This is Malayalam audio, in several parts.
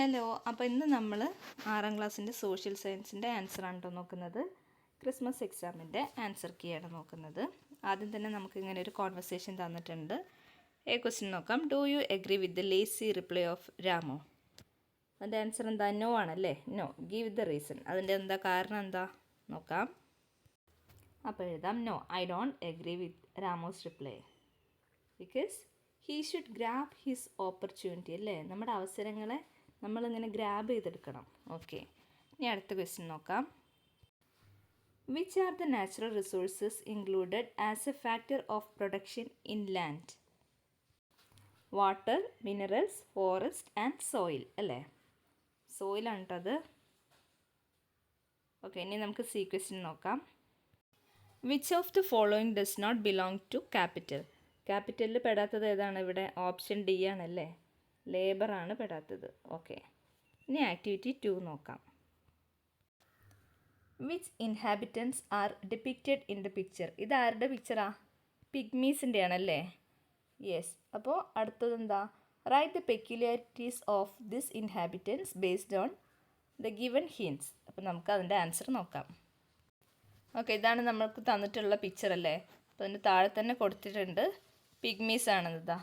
ഹലോ അപ്പോൾ ഇന്ന് നമ്മൾ ആറാം ക്ലാസ്സിന്റെ സോഷ്യൽ സയൻസിന്റെ ആൻസർ ആണ്ടോ നോക്കുന്നത്. ക്രിസ്മസ് എക്സാമിന്റെ ആൻസർ കീ കീയാണ് നോക്കുന്നത്. ആദ്യം തന്നെ നമുക്ക് ഇങ്ങനെ ഒരു കോൺവെർസേഷൻ തന്നിട്ടുണ്ട്. എ ക്വസ്റ്റ്യൻ നോക്കാം. Do you agree with the lazy reply of Ramo? അതിന്റെ ആൻസർ എന്താ? നോ ആണല്ലേ? നോ ഗീവ് ദ റീസൺ അതിന്റെ എന്താ? കാരണം എന്താ? നോക്കാം. അപ്പോൾ എഴുതാം. No I don't agree with Ramos reply because he should grab his opportunity അല്ലേ? നമ്മുടെ അവസരങ്ങളെ നമ്മളിങ്ങനെ ഗ്രാബ് ചെയ്തെടുക്കണം. ഓക്കെ ഇനി അടുത്ത ക്വസ്റ്റ്യൻ നോക്കാം. Which are the natural resources included as a factor of production in land water minerals forest and soil അല്ലേ? സോയിലാണ് കേട്ടത് ഓക്കെ ഇനി നമുക്ക് സി ക്വസ്റ്റ്യൻ നോക്കാം. Which of the following does not belong to capital ക്യാപിറ്റലിൽ പെടാത്തത് ഏതാണ്? ഇവിടെ ഓപ്ഷൻ ഡി ആണല്ലേ? ലേബർ ആണ് പെടാത്തത്. ഓക്കെ. ഇനി ആക്ടിവിറ്റി ടു നോക്കാം. Which inhabitants are depicted in the picture ഇത് ആരുടെ പിക്ചറാ പിഗ്മീസിന്റെ ആണല്ലേ യെസ് അപ്പോൾ അടുത്തത് എന്താ write the peculiarities of this inhabitants based on the given hints അപ്പോൾ നമുക്ക് അതിന്റെ ആൻസർ നോക്കാം. ഓക്കെ ഇതാണ് നമ്മൾക്ക് തന്നിട്ടുള്ള പിക്ചർ അല്ലേ? അപ്പോൾ അതിന്റെ താഴെ തന്നെ കൊടുത്തിട്ടുണ്ട്. പിഗ്മീസ് ആണ് ഇതാ.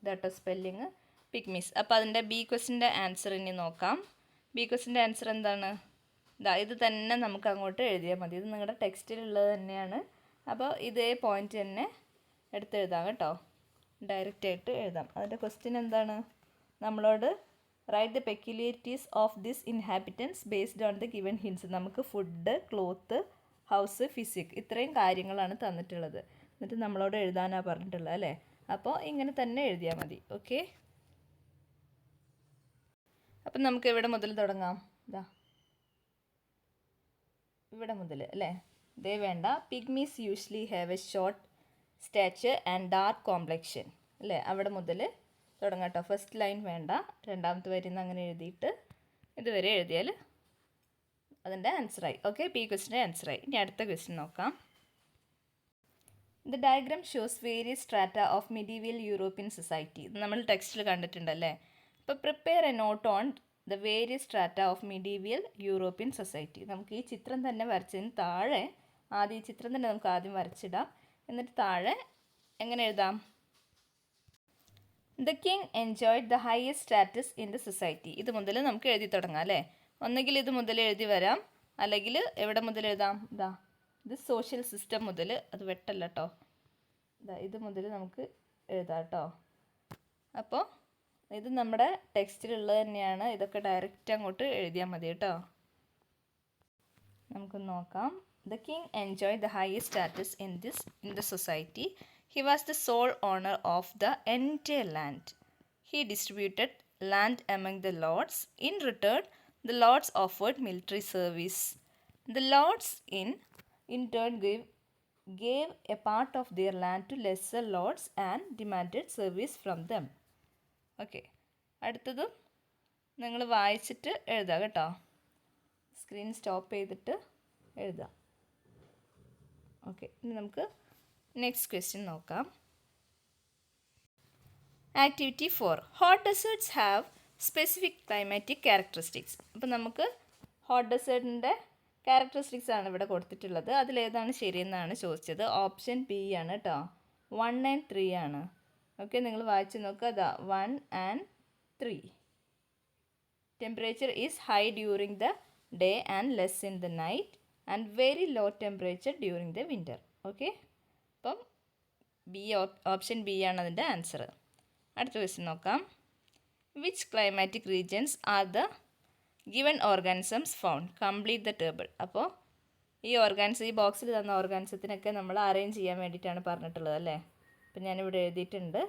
ഇതാട്ടോ സ്പെല്ലിങ് പിഗ്മീസ് അപ്പോൾ അതിന്റെ ബി ക്വസ്റ്റിന്റെ ആൻസർ ഇനി നോക്കാം. ബി ക്വസ്റ്റിന്റെ ആൻസർ എന്താണ്? ഇതാ ഇത് തന്നെ നമുക്ക് അങ്ങോട്ട് എഴുതിയാൽ മതി. ഇത് നിങ്ങളുടെ ടെക്സ്റ്റിലുള്ളത് തന്നെയാണ്. അപ്പോൾ ഇതേ പോയിന്റ് തന്നെ എടുത്ത് എടുത്തെഴുതാം കേട്ടോ. ഡയറക്റ്റ് ആയിട്ട് എഴുതാം. അതിന്റെ ക്വസ്റ്റ്യൻ എന്താണ്? നമ്മളോട് right the peculiarities of this inhabitants based on the given hints നമുക്ക് ഫുഡ് ക്ലോത്ത് ഹൗസ് ഫിസിക് ഇത്രയും കാര്യങ്ങളാണ് തന്നിട്ടുള്ളത്. എന്നിട്ട് നമ്മളോട് എഴുതാനാണ് പറഞ്ഞിട്ടുള്ളത് അല്ലേ? അപ്പോൾ ഇങ്ങനെ തന്നെ എഴുതിയാൽ മതി. ഓക്കെ അപ്പം നമുക്ക് ഇവിടെ മുതൽ തുടങ്ങാം? ഇതാ ഇവിടെ മുതൽ അല്ലേ? ഇതേ വേണ്ട. Pygmies usually have a short stature and dark complexion അല്ലേ? അവിടെ മുതൽ തുടങ്ങാം കേട്ടോ. ഫസ്റ്റ് ലൈൻ വേണ്ട. രണ്ടാമത്തെ വരി നിന്ന് അങ്ങനെ എഴുതിയിട്ട് ഇതുവരെ എഴുതിയാൽ അതിന്റെ ആൻസറായി ഓക്കെ പി ക്വസ്റ്റിന്റെ ആൻസറായി ഇനി അടുത്ത ക്വസ്റ്റ്യൻ നോക്കാം. The diagram shows various strata of medieval European society ഇത് നമ്മൾ ടെക്സ്റ്റിൽ കണ്ടിട്ടുണ്ടല്ലേ അപ്പോൾ prepare a note on the various strata of medieval European society നമുക്ക് ഈ ചിത്രം തന്നെ വരച്ചതിന് താഴെ ആദ്യം ഈ ചിത്രം തന്നെ നമുക്ക് ആദ്യം വരച്ചിടാം. എന്നിട്ട് താഴെ എങ്ങനെ എഴുതാം? The king enjoyed the highest status in the society ഇത് മുതൽ നമുക്ക് എഴുതി തുടങ്ങാം അല്ലേ? ഒന്നുകിൽ ഇത് മുതൽ എഴുതി വരാം അല്ലെങ്കിൽ എവിടെ മുതൽ എഴുതാം? ഇതാ ഇത് സോഷ്യൽ സിസ്റ്റം മുതൽ അത് വെട്ടല്ല കേട്ടോ ഇതാ ഇത് മുതൽ നമുക്ക് എഴുതാം കേട്ടോ അപ്പോൾ ഇത് നമ്മുടെ ടെക്സ്റ്റിലുള്ളത് തന്നെയാണ്. ഇതൊക്കെ ഡയറക്റ്റ് അങ്ങോട്ട് എഴുതിയാൽ മതി കേട്ടോ. നമുക്ക് നോക്കാം. The king enjoy the highest status in this in the society he was the sole owner of the entire land he distributed land among the lords in return the lords offered military service the lords in in turn gave gave a part of their land to lesser lords and demanded service from them okay. അടുത്തതും നിങ്ങൾ വായിച്ചിട്ട് എഴുതുക കേട്ടോ. സ്ക്രീൻ സ്റ്റോപ്പ് ചെയ്തിട്ട് എഴുതാം ഓക്കെ. ഇനി നമുക്ക് നെക്സ്റ്റ് ക്വസ്റ്റ്യൻ നോക്കാം. Activity four. Hot deserts have specific climatic characteristics. അപ്പോൾ നമുക്ക് ഹോട്ട് ഡെസേർട്ടിന്റെ ക്യാരക്ടറിസ്റ്റിക്സ് ആണ് ഇവിടെ കൊടുത്തിട്ടുള്ളത്. അതിലേതാണ് ശരിയെന്നാണ് ചോദിച്ചത്. ഓപ്ഷൻ ബി ആണ് കേട്ടോ. വൺ ആൻഡ് ത്രീ ആണ്. ഓക്കെ നിങ്ങൾ വായിച്ച് നോക്കുക the one and three temperature is high during the day and less in the night and very low temperature during the winter okay അപ്പം ബി ഓപ്ഷൻ ബി ആണ് അതിന്റെ ആൻസർ അടുത്ത ക്വസ്റ്റ്യൻ നോക്കാം. Which climatic regions are the given organisms found complete the table അപ്പോൾ ഈ ഓർഗാനിസം ഈ ബോക്സിൽ തന്ന ഓർഗാനിസത്തിനൊക്കെ നമ്മൾ അറേഞ്ച് ചെയ്യാൻ വേണ്ടിയിട്ടാണ് പറഞ്ഞിട്ടുള്ളത് അല്ലേ? അപ്പം ഞാനിവിടെ എഴുതിയിട്ടുണ്ട്.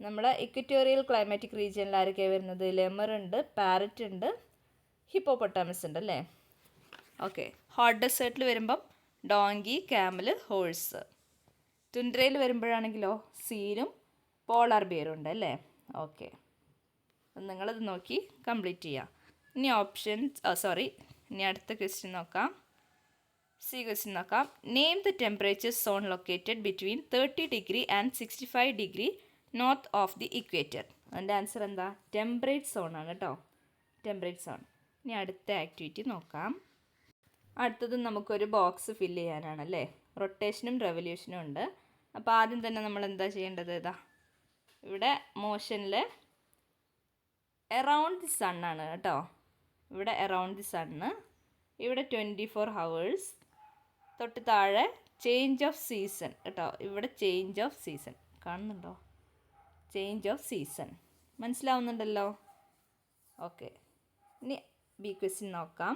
നമ്മുടെ ഇക്വറ്റോറിയൽ ക്ലൈമാറ്റിക് റീജിയനിൽ ആരൊക്കെ വരുന്നത്? ലെമർ ഉണ്ട് പാരറ്റ് ഉണ്ട് ഹിപ്പോപ്പൊട്ടാമസ് ഉണ്ട് അല്ലേ? ഓക്കെ ഹോട്ട് ഡെസേർട്ടിൽ വരുമ്പം ഡോങ്കി ക്യാമൽ ഹോഴ്സ് തുൻഡ്രയിൽ വരുമ്പോഴാണെങ്കിലോ സീനും പോളാർ ബിയറും ഉണ്ട് അല്ലേ? ഓക്കെ നിങ്ങളത് നോക്കി കംപ്ലീറ്റ് ചെയ്യാം. ഇനി ഓപ്ഷൻസ് സോറി ഇനി അടുത്ത ക്വസ്റ്റ്യൻ നോക്കാം. സി ക്വസ്റ്റ്യൻ നോക്കാം name the temperature zone located between thirty degree and sixty five degree north of the equator അതിന്റെ ആൻസർ എന്താ? ടെമ്പറേറ്റ് സോൺ ആണ് കേട്ടോ. ടെമ്പറേറ്റ് സോൺ ഇനി അടുത്ത ആക്ടിവിറ്റി നോക്കാം. അടുത്തത് നമുക്കൊരു ബോക്സ് ഫില്ല് ചെയ്യാനാണല്ലേ റൊട്ടേഷനും റെവല്യൂഷനും ഉണ്ട്. അപ്പോൾ ആദ്യം തന്നെ നമ്മൾ എന്താ ചെയ്യേണ്ടത്? ഇതാ. ഇവിടെ മോഷനിൽ എറൗണ്ട് ദി സണ്ണാണ് കേട്ടോ. ഇവിടെ എറൗണ്ട് ദി സണ്ണ് ഇവിടെ ട്വന്റി ഫോർ ഹവേഴ്സ് തൊട്ട് താഴെ ചേഞ്ച് ഓഫ് സീസൺ കേട്ടോ. ഇവിടെ ചേഞ്ച് ഓഫ് സീസൺ കാണുന്നുണ്ടോ? ചേഞ്ച് ഓഫ് സീസൺ മനസ്സിലാവുന്നുണ്ടല്ലോ? ഓക്കെ ഇനി ബി ക്വസ്റ്റ്യൻ നോക്കാം.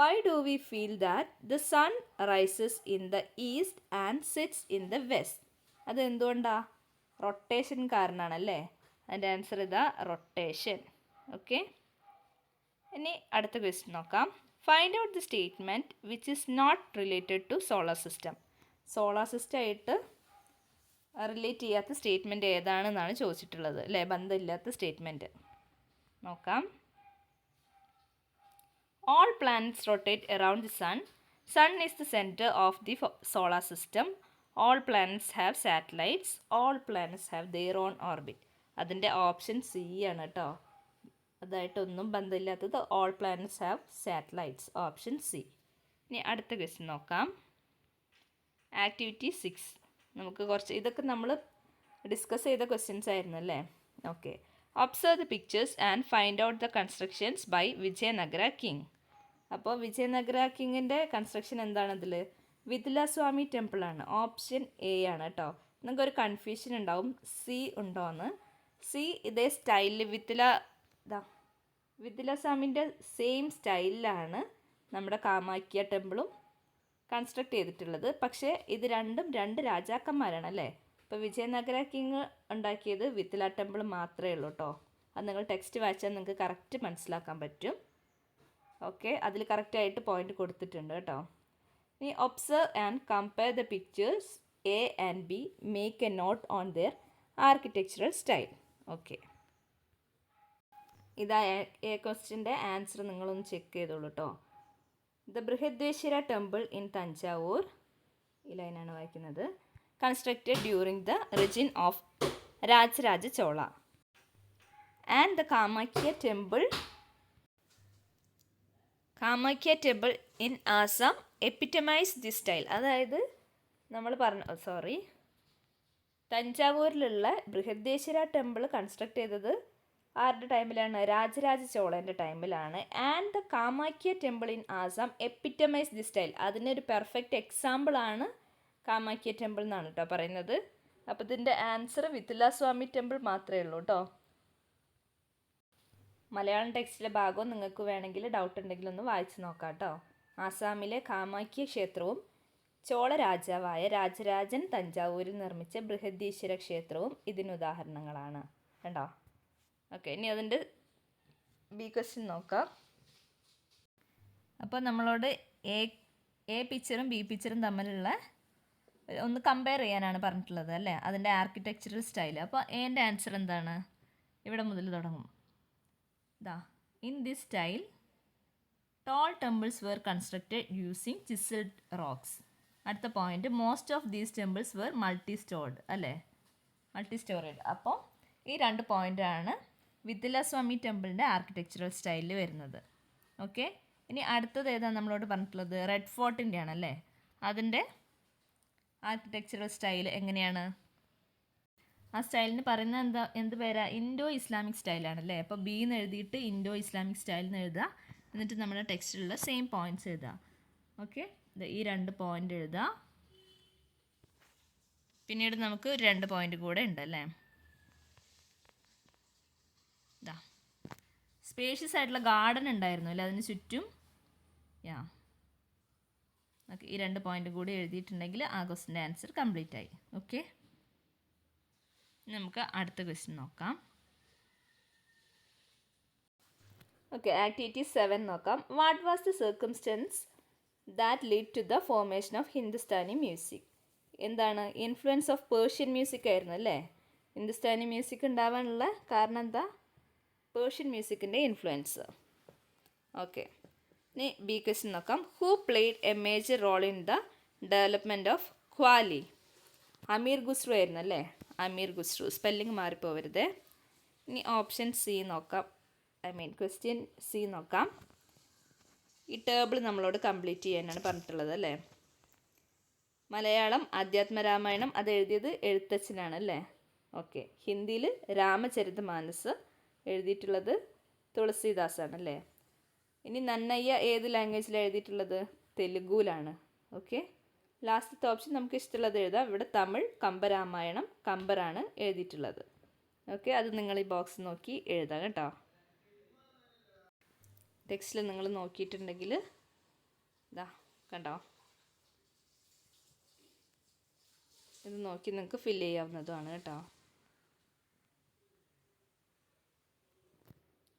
Why do we feel that the sun rises in the east and sets in the west അത് എന്തുകൊണ്ടാ റൊട്ടേഷൻ കാരണമാണല്ലേ അതിന്റെ ആൻസർ ഇതാ റൊട്ടേഷൻ ഓക്കെ ഇനി അടുത്ത ക്വസ്റ്റ്യൻ നോക്കാം. Find out the statement which is not related to solar system solar system ആയിട്ട് റിലേറ്റ് ചെയ്യാത്ത സ്റ്റേറ്റ്മെന്റ് ഏതാണെന്നാണ് ചോദിച്ചിട്ടുള്ളത്. അല്ലേ? ബന്ധമില്ലാത്ത സ്റ്റേറ്റ്മെന്റ് നോക്കാം. All planets rotate around the sun sun is the centre of the solar system all planets have satellites all planets have their own orbit. അതിന്റെ ഓപ്ഷൻ സി ആണ് കേട്ടോ അതായിട്ടൊന്നും ബന്ധമില്ലാത്തത് all planets have satellites option C ഇനി അടുത്ത ക്വസ്റ്റ്യൻ നോക്കാം. ആക്ടിവിറ്റി സിക്സ് നമുക്ക് കുറച്ച് ഇതൊക്കെ നമ്മൾ ഡിസ്കസ് ചെയ്ത ക്വസ്റ്റ്യൻസ് ആയിരുന്നു അല്ലേ? Okay observe the pictures and find out the constructions by Vijayanagara king അപ്പോൾ വിജയനഗര കിങ്ങിന്റെ കൺസ്ട്രക്ഷൻ എന്താണതിൽ സ്വാമി ടെമ്പിളാണ് ഓപ്ഷൻ എ ആണ് കേട്ടോ നിങ്ങൾക്ക് ഒരു കൺഫ്യൂഷൻ ഉണ്ടാവും. സി ഉണ്ടോയെന്ന് സി ഇതേ സ്റ്റൈലിൽ വിത്തുല ഇതാ. വിതുല സ്വാമിന്റെ സെയിം സ്റ്റൈലിലാണ് നമ്മുടെ കാമാക്യ ടെമ്പിളും കൺസ്ട്രക്ട് ചെയ്തിട്ടുള്ളത്. പക്ഷേ ഇത് രണ്ടും രണ്ട് രാജാക്കന്മാരാണ് അല്ലേ ഇപ്പോൾ വിജയനഗര കിങ് ഉണ്ടാക്കിയത് വിത്തില ടെമ്പിൾ മാത്രമേ ഉള്ളൂ കേട്ടോ അത് നിങ്ങൾ ടെക്സ്റ്റ് വായിച്ചാൽ നിങ്ങൾക്ക് കറക്റ്റ് മനസ്സിലാക്കാൻ പറ്റും. ഓക്കെ അതിൽ കറക്റ്റായിട്ട് പോയിന്റ് കൊടുത്തിട്ടുണ്ട് കേട്ടോ ഇനി observe and compare the pictures A and B make a note on their architectural style okay ഇതാ എ ക്വസ്റ്റിന്റെ ആൻസർ നിങ്ങളൊന്ന് ചെക്ക് ചെയ്തോളൂ കേട്ടോ the Brihadeeswara temple in Thanjavur. ഈ ലൈനാണ് വായിക്കുന്നത്. Constructed during the reign of Rajaraja Chola. And the Kamakhya temple Kamakhya temple in Assam. Epitomise the style. അതായത് നമ്മൾ പറഞ്ഞ സോറി. തഞ്ചാവൂരിലുള്ള ബൃഹദ്വേശ്വര ടെമ്പിൾ കൺസ്ട്രക്ട് ചെയ്തത് ആരുടെ ടൈമിലാണ്? രാജരാജ ചോളന്റെ ടൈമിലാണ്. And the Kamakhya temple in Assam epitomise the style അതിനൊരു പെർഫെക്റ്റ് എക്സാമ്പിൾ ആണ് കാമാക്യ ടെമ്പിൾ എന്നാണ് കേട്ടോ പറയുന്നത്. അപ്പോൾ ഇതിന്റെ ആൻസർ വിത്തുലാസ്വാമി ടെമ്പിൾ മാത്രമേ ഉള്ളൂ കേട്ടോ മലയാളം ടെക്സ്റ്റിലെ ഭാഗവും നിങ്ങൾക്ക് വേണമെങ്കിൽ ഡൗട്ട് ഉണ്ടെങ്കിൽ ഒന്ന് വായിച്ച് നോക്കാം കേട്ടോ ആസാമിലെ കാമാക്യ ക്ഷേത്രവും ചോള രാജാവായ രാജരാജൻ തഞ്ചാവൂരിൽ നിർമ്മിച്ച ബൃഹദീശ്വര ക്ഷേത്രവും ഇതിന് ഉദാഹരണങ്ങളാണ്. കണ്ടോ? ഓക്കെ ഇനി അതിന്റെ ബി ക്വസ്റ്റ്യൻ നോക്കാം. അപ്പോൾ നമ്മളോട് എ എ പിക്ചറും ബി പിക്ചറും തമ്മിലുള്ള ഒന്ന് കമ്പയർ ചെയ്യാനാണ് പറഞ്ഞിട്ടുള്ളത് അല്ലേ? അതിന്റെ ആർക്കിടെക്ചറൽ സ്റ്റൈൽ അപ്പോൾ എന്റെ ആൻസർ എന്താണ്? ഇവിടെ മുതൽ തുടങ്ങും. ദാ in this style tall temples were constructed using chiselled rocks അടുത്ത point most of these temples were multi storeyed അല്ലേ? മൾട്ടി സ്റ്റോറേഡ് അപ്പോൾ ഈ രണ്ട് പോയിന്റാണ് വിദ്യലാസ്വാമി ടെമ്പിളിന്റെ ആർക്കിടെക്ചറൽ സ്റ്റൈലിൽ വരുന്നത്. ഓക്കെ ഇനി അടുത്തത് ഏതാണ് നമ്മളോട് പറഞ്ഞിട്ടുള്ളത്? റെഡ് ഫോർട്ടിന്റെ ആണല്ലേ അതിന്റെ ആർക്കിടെക്ചറൽ സ്റ്റൈൽ എങ്ങനെയാണ്? ആ സ്റ്റൈലിന് പറയുന്നത് എന്താ എന്ത് പേരാ? ഇൻഡോ ഇസ്ലാമിക് സ്റ്റൈലാണല്ലേ അപ്പോൾ ബി എന്ന് എഴുതിയിട്ട് ഇൻഡോ ഇസ്ലാമിക് സ്റ്റൈൽ എന്ന് എഴുതുക. എന്നിട്ട് നമ്മുടെ ടെക്സ്റ്റിലുള്ള സെയിം പോയിന്റ്സ് എഴുതുക. ഓക്കെ ഈ രണ്ട് പോയിന്റ് എഴുതുക. പിന്നീട് നമുക്ക് രണ്ട് പോയിന്റ് കൂടെ ഉണ്ട് അല്ലേ ഇതാ സ്പേഷ്യസ് ആയിട്ടുള്ള ഗാർഡൻ ഉണ്ടായിരുന്നു അല്ലേ? അതിന് ചുറ്റും യാ ഓക്കെ ഈ രണ്ട് പോയിന്റ് കൂടി എഴുതിയിട്ടുണ്ടെങ്കിൽ ആ ക്വസ്റ്റിന്റെ ആൻസർ കംപ്ലീറ്റ് ആയി. ഓക്കെ നമുക്ക് അടുത്ത ക്വസ്റ്റ്യൻ നോക്കാം. ഓക്കെ ആക്ടിവിറ്റി സെവൻ നോക്കാം. What was the circumstances that lead to the formation of Hindustani music എന്താണ്? ഇൻഫ്ലുവൻസ് ഓഫ് പേർഷ്യൻ മ്യൂസിക് ആയിരുന്നു അല്ലേ? ഹിന്ദുസ്ഥാനി മ്യൂസിക് ഉണ്ടാവാനുള്ള കാരണം എന്താ? പേർഷ്യൻ മ്യൂസിക്കിന്റെ ഇൻഫ്ലുവൻസ് ഓക്കെ ഇനി ബി ക്വസ്റ്റ്യൻ നോക്കാം. Who played a major role in the development of qawwali Amir Khusrau ആയിരുന്നു അല്ലേ? അമീർ ഖുസ്രു സ്പെല്ലിംഗ് മാറിപ്പോവരുത്. ഇനി ഓപ്ഷൻ സി നോക്കാം. ഐ മീൻ ക്വസ്റ്റ്യൻ സി നോക്കാം. ഈ ടേബിൾ നമ്മളോട് കംപ്ലീറ്റ് ചെയ്യാനാണ് പറഞ്ഞിട്ടുള്ളത് അല്ലേ? മലയാളം അധ്യാത്മരാമായണം അത് എഴുതിയത് എഴുത്തച്ഛനാണ് അല്ലേ? ഓക്കെ ഹിന്ദിയിൽ രാമചരിത മാനസ് എഴുതിയിട്ടുള്ളത് തുളസീദാസാണ് അല്ലേ ഇനി നന്നയ്യ ഏത് ലാംഗ്വേജിൽ എഴുതിയിട്ടുള്ളത്? തെലുഗുവിലാണ് ഓക്കെ ലാസ്റ്റത്തെ ഓപ്ഷൻ നമുക്ക് ഇഷ്ടമുള്ളത് എഴുതാം. ഇവിടെ തമിഴ് കമ്പരാമായണം കമ്പറാണ് എഴുതിയിട്ടുള്ളത്. ഓക്കെ അത് നിങ്ങൾ ഈ ബോക്സ് നോക്കി എഴുതാം കേട്ടോ. ടെക്സ്റ്റിൽ നിങ്ങൾ നോക്കിയിട്ടുണ്ടെങ്കിൽ ഇതാ കണ്ടോ? ഇത് നോക്കി നിങ്ങൾക്ക് ഫില്ല് ചെയ്യാവുന്നതുമാണ് കേട്ടോ.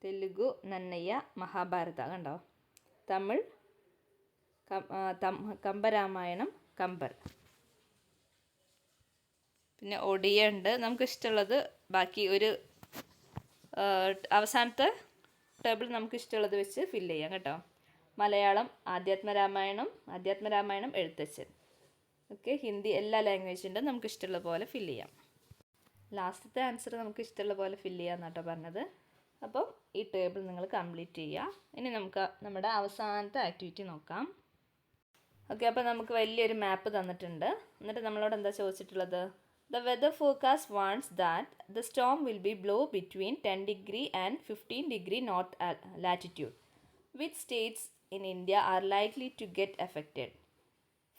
തെലുഗു നന്നയ്യ മഹാഭാരത. കണ്ടോ? തമിഴ് കമ്പരാമായണം കമ്പർ. പിന്നെ ഒഡിയ ഉണ്ട്. നമുക്ക് ഇഷ്ടമുള്ളത് ബാക്കി ഒരു അവസാനത്തെ ടേബിൾ നമുക്ക് ഇഷ്ടമുള്ളത് വെച്ച് ഫില്ല് ചെയ്യാം കേട്ടോ. മലയാളം ആധ്യാത്മരാമായണം ആധ്യാത്മരാമായണം എഴുത്തച്ഛൻ. ഓക്കെ ഹിന്ദി എല്ലാ നമുക്ക് ഇഷ്ടമുള്ള പോലെ ഫില്ല് ചെയ്യാം. ലാസ്റ്റത്തെ ആൻസർ നമുക്ക് ഇഷ്ടമുള്ള പോലെ ഫില്ല് ചെയ്യാമെന്നാട്ടോ പറഞ്ഞത്. അപ്പം ഈ ടേബിൾ നിങ്ങൾ കംപ്ലീറ്റ് ചെയ്യുക. ഇനി നമുക്ക് നമ്മുടെ അവസാനത്തെ ആക്ടിവിറ്റി നോക്കാം. ഓക്കെ അപ്പോൾ നമുക്ക് വലിയൊരു മാപ്പ് തന്നിട്ടുണ്ട്. എന്നിട്ട് നമ്മളോട് എന്താ ചോദിച്ചിട്ടുള്ളത്? The weather forecast warns that the storm will be blow between ten degree and fifteen degree north latitude which states in India are likely to get affected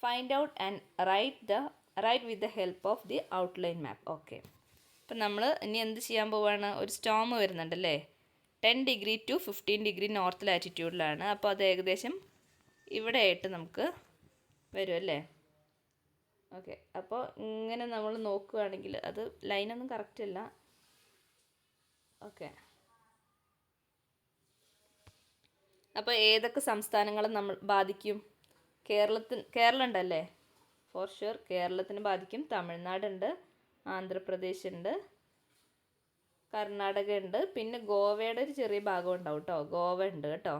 find out and write the right with the help of the outline map okay അപ്പം നമ്മൾ ഇനി എന്ത് ചെയ്യാൻ പോവാണ്? ഒരു storm വരുന്നുണ്ടല്ലേ? Ten degree to fifteen degree north ലാറ്റിറ്റ്യൂഡിലാണ് അപ്പോൾ അത് ഏകദേശം ഇവിടെ ആയിട്ട് നമുക്ക് വരും അല്ലേ? ഓക്കെ അപ്പോൾ ഇങ്ങനെ നമ്മൾ നോക്കുകയാണെങ്കിൽ അത് ലൈനൊന്നും കറക്റ്റ് അല്ല. ഓക്കെ അപ്പോൾ ഏതൊക്കെ സംസ്ഥാനങ്ങളെ നമ്മൾ ബാധിക്കും? കേരളത്തിന് കേരളം ഉണ്ടല്ലേ? ഫോർ ഷുവർ കേരളത്തിന് ബാധിക്കും. തമിഴ്നാടുണ്ട് ആന്ധ്രാപ്രദേശ് ഉണ്ട് കർണാടക ഉണ്ട് പിന്നെ ഗോവയുടെ ഒരു ചെറിയ ഭാഗം ഉണ്ടാവും കേട്ടോ ഗോവ ഉണ്ട് കേട്ടോ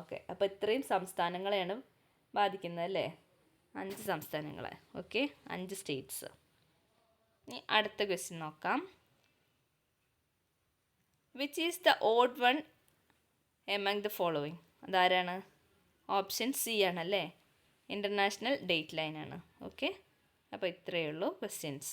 ഓക്കെ. അപ്പോൾ ഇത്രയും സംസ്ഥാനങ്ങളെയാണ് ബാധിക്കുന്നത് അല്ലേ? അഞ്ച് സംസ്ഥാനങ്ങളെ. ഓക്കെ. അഞ്ച് സ്റ്റേറ്റ്സ്. ഇനി അടുത്ത ക്വസ്റ്റ്യൻ നോക്കാം. Which is the odd one among the following അതാരാണ്? ഓപ്ഷൻ സി ആണല്ലേ ഇന്റർനാഷണൽ ഡേറ്റ് ലൈൻ ആണ്. ഓക്കെ. അപ്പോൾ ഇത്രയേ ഉള്ളൂ ക്വസ്റ്റ്യൻസ്